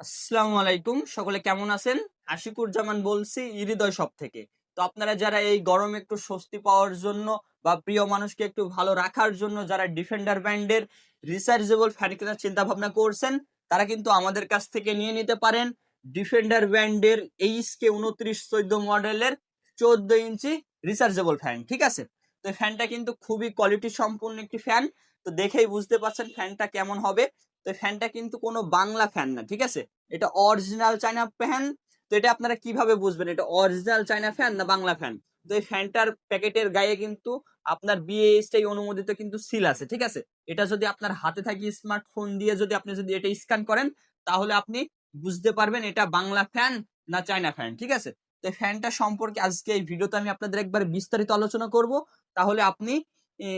আসসালামু আলাইকুম। সকলে কেমন আছেন? আশিকুর জামান বলছি, হৃদয় সব থেকে। তো আপনারা যারা এই গরমে একটু স্বস্তি পাওয়ার জন্য বা প্রিয় মানুষকে একটু ভালো রাখার জন্য যারা ডিফেন্ডার ব্র্যান্ডের রিচার্জেবল ফ্যান কেনার চিন্তা ভাবনা করছেন, তারা কিন্তু আমাদের কাছ থেকে নিয়ে নিতে পারেন ডিফেন্ডার ব্র্যান্ডের এইচ কে উনত্রিশ চোদ্দ মডেলের চোদ্দ ইঞ্চি রিচার্জেবল ফ্যান ঠিক আছে? তো ফ্যানটা কিন্তু খুবই কোয়ালিটি সম্পূর্ণ একটি ফ্যান। তো দেখেই বুঝতে পারছেন ফ্যানটা কেমন হবে। তো ফ্যানটা কিন্তু কোনো বাংলা ফ্যান না, ঠিক আছে? এটা অরিজিনাল চায়না ফ্যান তো এটা আপনারা কীভাবে বুঝবেন? এটা অরিজিনাল চায়না ফ্যান না বাংলা ফ্যান তো এই ফ্যানটার প্যাকেটের গায়ে কিন্তু আপনার বিএসটাই অনুমোদিত কিন্তু সিল আছে, ঠিক আছে? এটা যদি আপনার হাতে থাকি স্মার্টফোন দিয়ে যদি আপনি যদি এটা স্ক্যান করেন, তাহলে আপনি বুঝতে পারবেন এটা বাংলা ফ্যান না চায়না ফ্যান ঠিক আছে? তো ফ্যানটা সম্পর্কে আজকে এই ভিডিওতে আমি আপনাদের একবার বিস্তারিত আলোচনা করব। তাহলে আপনি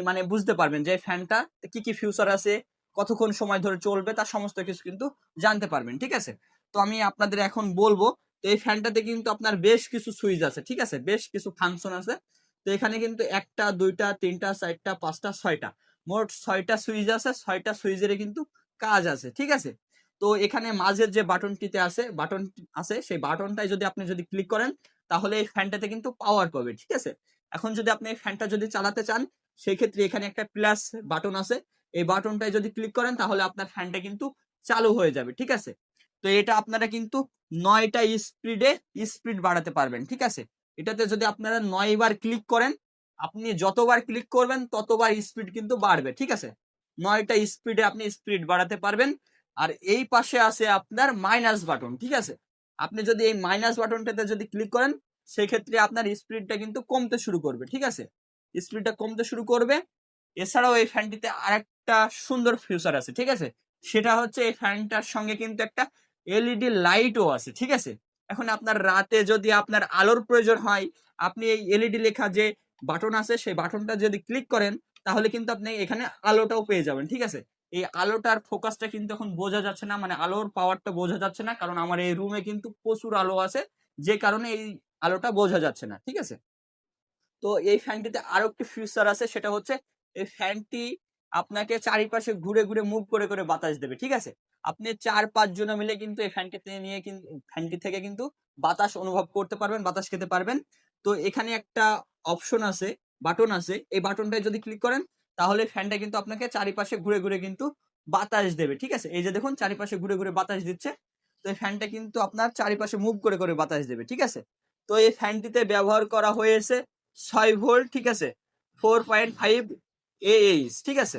মানে বুঝতে পারবেন যে ফ্যানটা কি কি ফিউচার আছে, কতক্ষণ সময় ধরে চলবে, তার সমস্ত কিছু কিন্তু জানতে পারবেন, ঠিক আছে? তো আমি আপনাদের এখন বলব, তো এই ফ্যানটাতে কিন্তু আপনার বেশ কিছু সুইচ আছে, ঠিক আছে? বেশ কিছু ফাংশন আছে। তো এখানে কিন্তু একটা, দুইটা, তিনটা, চারটা, পাঁচটা, ছয়টা। মোট ছয়টা সুইচ আছে, ছয়টা সুইচের কিন্তু কাজ আছে, ঠিক আছে? তো এখানে মাঝের যে বাটনটিতে আছে, বাটন আছে, সেই বাটনটাই যদি আপনি যদি ক্লিক করেন, তাহলে এই ফ্যানটাতে কিন্তু পাওয়ার পাবে, ঠিক আছে? এখন যদি আপনি এই ফ্যানটা যদি চালাতে চান সেই ক্ষেত্রে এখানে একটা প্লাস বাটন আছে। এই বাটনটায় যদি ক্লিক করেন, তাহলে আপনার ফ্যানটা কিন্তু চালু হয়ে যাবে, ঠিক আছে? তো এটা আপনারা কিন্তু নয়টা স্পিডে স্পিড বাড়াতে পারবেন, ঠিক আছে? এটাতে যদি আপনারা নয় বার ক্লিক করেন, আপনি যতবার ক্লিক করবেন, ততবার স্পিড কিন্তু বাড়বে, ঠিক আছে? নয়টা স্পিডে আপনি স্পিড বাড়াতে পারবেন। আর এই পাশে আছে আপনার মাইনাস বাটন ঠিক আছে? আপনি যদি এই মাইনাস বাটনটাতে যদি ক্লিক করেন, সেক্ষেত্রে আপনার স্পিডটা কিন্তু কমতে শুরু করবে, ঠিক আছে? স্পিডটা কমতে শুরু করবে। এছাড়াও এই ফ্যানটিতে আরেকটা সুন্দর ফিউচার আছে, ঠিক আছে? সেটা হচ্ছে এই ফ্যানটার সঙ্গে কিন্তু একটা এলইডি লাইটও আছে, ঠিক আছে? এখন আপনার রাতে যদি আপনার আলোর প্রয়োজন হয়, আপনি এই এলইডি লেখা যে বাটন আছে, সেই বাটনটা যদি ক্লিক করেন, তাহলে কিন্তু আপনি এখানে আলোটাও পেয়ে যাবেন, ঠিক আছে? এই আলোটার ফোকাসটা কিন্তু এখন বোঝা যাচ্ছে না মানে আলোর পাওয়ারটা বোঝা যাচ্ছে না, কারণ আমার এই রুমে কিন্তু প্রচুর আলো আছে, যে কারণে এই আলোটা বোঝা যাচ্ছে না, ঠিক আছে? তো এই ফ্যানটিতে আরও একটি ফিউচার আছে, সেটা হচ্ছে এই ফ্যানটি আপনাকে চারিপাশে ঘুরে ঘুরে মুভ করে করে বাতাস দেবে, ঠিক আছে? আপনি চার পাঁচ জন মিলে কিন্তু এই ফ্যানটিতে নিয়ে কিন্তু ফ্যানটি থেকে কিন্তু বাতাস অনুভব করতে পারবেন, বাতাস খেতে পারবেন। তো এখানে একটা অপশন আছে বাটন আছে, এই বাটনটায় যদি ক্লিক করেন তাহলে ফ্যানটা কিন্তু আপনাকে চারিপাশে ঘুরে ঘুরে কিন্তু বাতাস দেবে, ঠিক আছে? এই যে দেখুন, চারিপাশে ঘুরে ঘুরে বাতাস দিচ্ছে। তো এই ফ্যানটা কিন্তু আপনার চারিপাশে মুভ করে করে বাতাস দেবে, ঠিক আছে? তো এই ফ্যানটিতে ব্যবহার করা হয়েছে ছয় ভোল্ট ঠিক আছে? ফোর পয়েন্ট ফাইভ এইচ ঠিক আছে?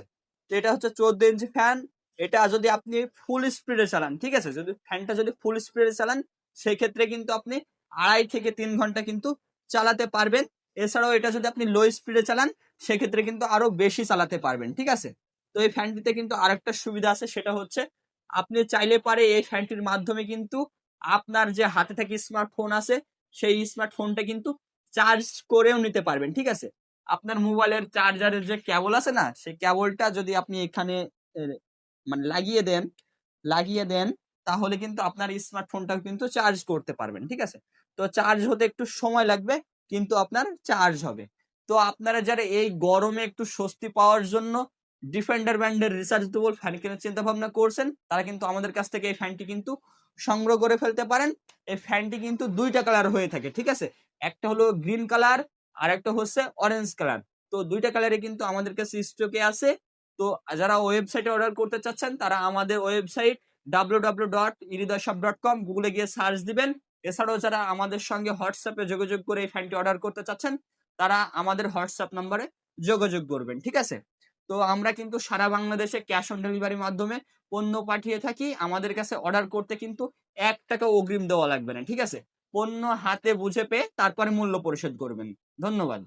তো এটা হচ্ছে চোদ্দ ইঞ্চি ফ্যান এটা যদি আপনি ফুল স্পিডে চালান, ঠিক আছে? যদি ফ্যানটা যদি ফুল স্পিডে চালান সেই ক্ষেত্রে কিন্তু আপনি আড়াই থেকে তিন ঘণ্টা কিন্তু চালাতে পারবেন। এছাড়াও এটা যদি আপনি লো স্পিডে চালান সেক্ষেত্রে কিন্তু আরও বেশি চালাতে পারবেন, ঠিক আছে? তো এই ফ্যানটিতে কিন্তু আরেকটা সুবিধা আছে, সেটা হচ্ছে আপনি চাইলে পারে এই ফ্যানটির মাধ্যমে কিন্তু আপনার যে হাতে থাকি স্মার্টফোন আছে, সেই স্মার্টফোনটা কিন্তু চার্জ করেও নিতে পারবেন, ঠিক আছে? আপনার মোবাইলের চার্জারের যে কেবল আছে না, সেই কেবলটা যদি আপনি এখানে মানে লাগিয়ে দেন লাগিয়ে দেন, তাহলে কিন্তু আপনার স্মার্টফোনটাও কিন্তু চার্জ করতে পারবেন, ঠিক আছে? তো চার্জ হতে একটু সময় লাগবে, কিন্তু আপনার চার্জ হবে। তো আপনারা যারা এই গরমে একটু স্বস্তি পাওয়ার জন্য ডিফেন্ডার ব্র্যান্ডের রিচার্জেবল ফ্যান কেনার চিন্তা ভাবনা করছেন, তারা কিন্তু আমাদের কাছ থেকে এই ফ্যানটি কিন্তু সংগ্রহ করে ফেলতে পারেন। এই ফ্যানটি কিন্তু দুইটা কালার হয়ে থাকে, ঠিক আছে? একটা হলো গ্রিন কালার আর একটা হচ্ছে অরেঞ্জ কালার তো দুইটা কালারে কিন্তু আমাদের কাছে স্টকে আছে। তো যারা ওয়েবসাইটে অর্ডার করতে চাচ্ছেন, তারা আমাদের ওয়েবসাইট ডাব্লিউ ডাব্লিউ ডট ইরিদশপ ডট কম গুগলে গিয়ে সার্চ দিবেন। এছাড়াও যারা আমাদের সঙ্গে হোয়াটসঅ্যাপে যোগাযোগ করে এই ফ্যানটি অর্ডার করতে চাচ্ছেন তারা আমাদের হোয়াটসঅ্যাপ নাম্বারে যোগাযোগ করবেন, ঠিক আছে? তো আমরা কিন্তু সারা বাংলাদেশে ক্যাশ অন ডেলিভারির মাধ্যমে পণ্য পাঠিয়ে থাকি। আমাদের কাছে অর্ডার করতে কিন্তু এক টাকা অগ্রিম দেওয়া লাগবে না, ঠিক আছে? পণ্য হাতে বুঝে পেয়ে তারপরে মূল্য পরিশোধ করবেন। ধন্যবাদ।